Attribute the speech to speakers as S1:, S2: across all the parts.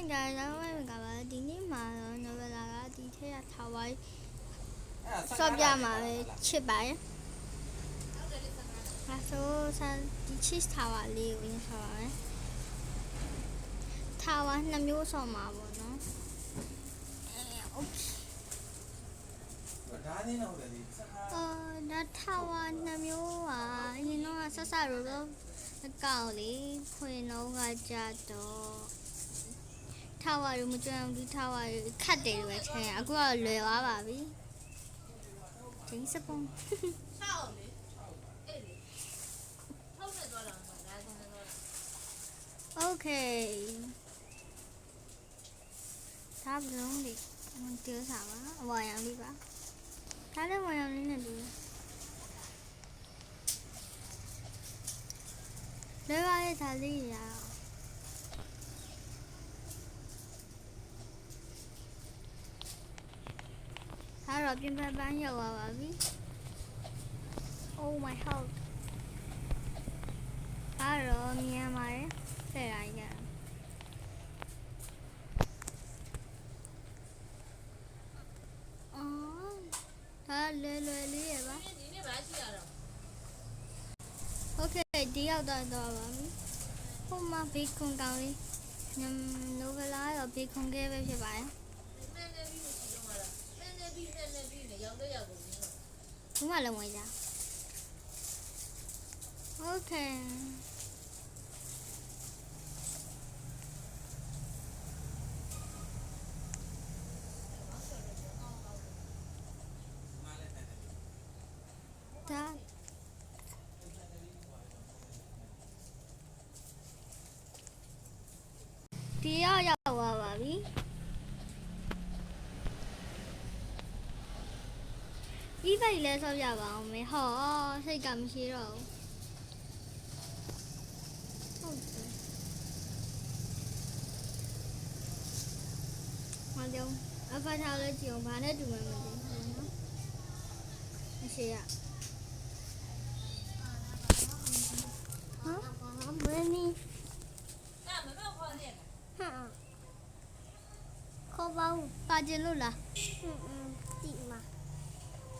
S1: Hi guys အားလုံးပဲမင်္ဂလာပါဒီနေ့မှာတော့ novella ကဒီထက်ကထားဝိုင်းဆော့ပြမှာပဲချစ်ပါရဲ့အဲဆိုဆန်ဒီ cheese tower လေးကိုရင်ဆော့ပါမယ် tower နှစ်မျိုးဆော့မှာပေါ့နော်အဲ okay
S2: ဒါနေတော့တယ်ဒီစကား
S1: အော်ဒါ tower နှစ်မျိုးပါအရင်တော့ဆက်ဆက်ရိုးတော့အကောက်လေးဖွင့်တော့ကကြတော့ ထာဝါရမကြမ်းဘူးထာဝါရခတ်တယ်ပဲထင်ရအခုကတော့လွယ်သွားပါပြီဂျင်းစပုံ
S3: 6လေအဲ့လေထုတ်နေသွားတာမှာဒါဆိုနေတော့
S1: โอเคဒါဘလုံးလေးမtiêuစားပါအဝါရောင်လေးပါဒါလည်းဝါရောင်လေးနဲ့တူလွယ်ပါရဲ့ဒါလေးရအောင် တော့ပြင်ပပန်းရောက်သွားပါပြီ Oh my house အားတော့မြန်ပါတယ်ဆယ်ရာရအော်ဒါလွယ်လွယ်လေးရပါ
S3: ဒီနေ့ဘာရှိရတော့
S1: Okay ဒီရောက်တော့တော့ပါပြီဟိုမှာဘေကွန်ကောင်လေးညနိုဗလာရောဘေကွန်ကဲပဲဖြစ်ပါတယ်
S3: ပြီလေရောက်တော့ရောက်ကု
S1: ဒီဘက်လည်းဆောက်ရပါအောင်မေဟောစိတ်ကမရှိတော့ဘူးဟုတ်တယ်မကြောင်အဖထားလဲကြည့်အောင်ဘာနဲ့တူမှမသိဘူးနော်မရှိရဟမ်ဘယ်နည်း
S3: ဒါမမောက်ခေါ်နေတယ်
S1: ဟာခေါ်ပါဦးပါကျင်လို့လားอืมတိမှာ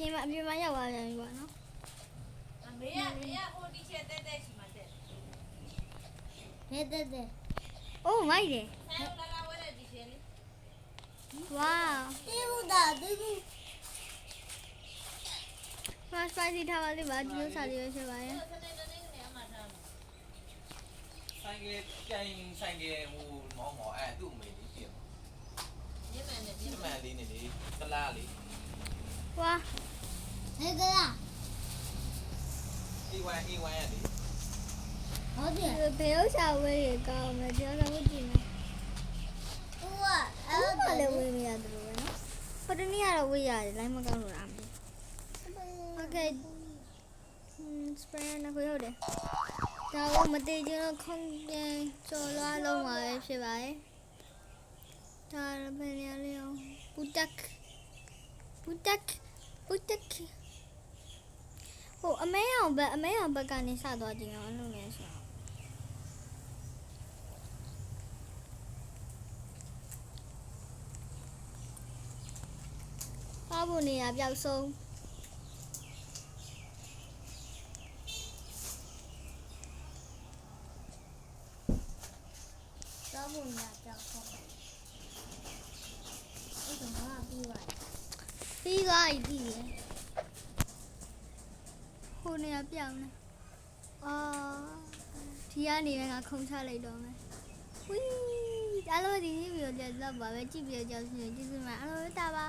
S1: ပိုက်စီထာဝါ
S3: ငယ်လေးတော့မှဆိုရတယ်
S1: ဝိုင်းဝိုင်းဝိုင်း
S3: နားရောလေလာနေနေတာနေနေတာ
S1: နားလေ
S3: နားလေဘာလို့ညာ
S1: အော်ကမလေး
S3: ခက်လို့အဲ့ဘာဒီနေ့တော့ခက်လာတော့ငယ်လေးတော့တော့ခုနေလောက်တော့ပဲလွယ်နေစိတ်ကပြန်တော့မှရမှာပေါ့
S1: Oh my health ဒီမှာအပြင်မှာရောက်သွားပြန်ပြီပေါ့နော်
S3: အမေကမေကဟိုဒီချက်တက်တက်ရှိမှတက်
S1: နေတက်တက် Oh my တယ်
S3: ဆန်းလာလာဝဲတဲ့ဒီချက်လေး
S1: Wow
S4: ဒီဘူးတာဒီဘူး
S1: Fast spicy ထားပါလိမ့်ပါဒီလိုစားလေးပဲဖြစ်ပါရဲ့
S3: ဆက်တဲ့တဲ့နေရာမှာထားမှာ
S2: ဆိုင်ကပြန်ဆိုင်ကဟိုမောင်းမောင်းအဲ့သူ့အမေလေးပြင်
S3: ညမှန်နဲ့
S2: ဒီ
S3: ည
S2: မ
S3: မှန်
S2: န်လေးနေလေကလားလေး
S1: ဝါ
S4: ဟဲ့ကလား
S2: A1 A1 ရလေ
S4: ဟုတ်တယ်
S1: ဘယ်ဥစ္စာဝဲရကောင်းမလဲပြောတော့ကြည့်မယ်
S4: ဦးက
S1: အဲ့ဒါလည်းဝေးမရတယ်လို့ပဲနော်ဟိုတနေ့ကတော့ဝေးရတယ်လိုင်းမကောင်းလို့လားမသိโอเคစပယ်နော်ကိုရောက်တယ်ဒါကမတေချင်တော့ခုန်ပြန်ကျော်လွားလုံးပါပဲဖြစ်ပါရဲ့ဒါလည်းဘယ်နေရာလဲအောင်ပူတက် ပူတက်ပူတက်ဟိုအမဲအောင်ဘက်အမဲအောင်ဘက်ကနေစသွားကြည့်အောင်လုပ်နေဆိုတော့ပါဖို့နေရာပြောက်ဆုံး
S4: တော့ဘူးညာကြောက်တော့အဲ့ဒါကပြီးပါ
S1: ပြီးသွားပြီပြီးရယ်ဟိုနေရာပြောင်းနေအာဒီကနေပဲငါခုံချလိုက်တော့မယ်ဝီးအားလုံးဒီဗီဒီယိုကြတော့ပါပဲကြည့်ပြီးတော့ကြောက်ရှင်ကျေးဇူးများအားလုံးတာပါ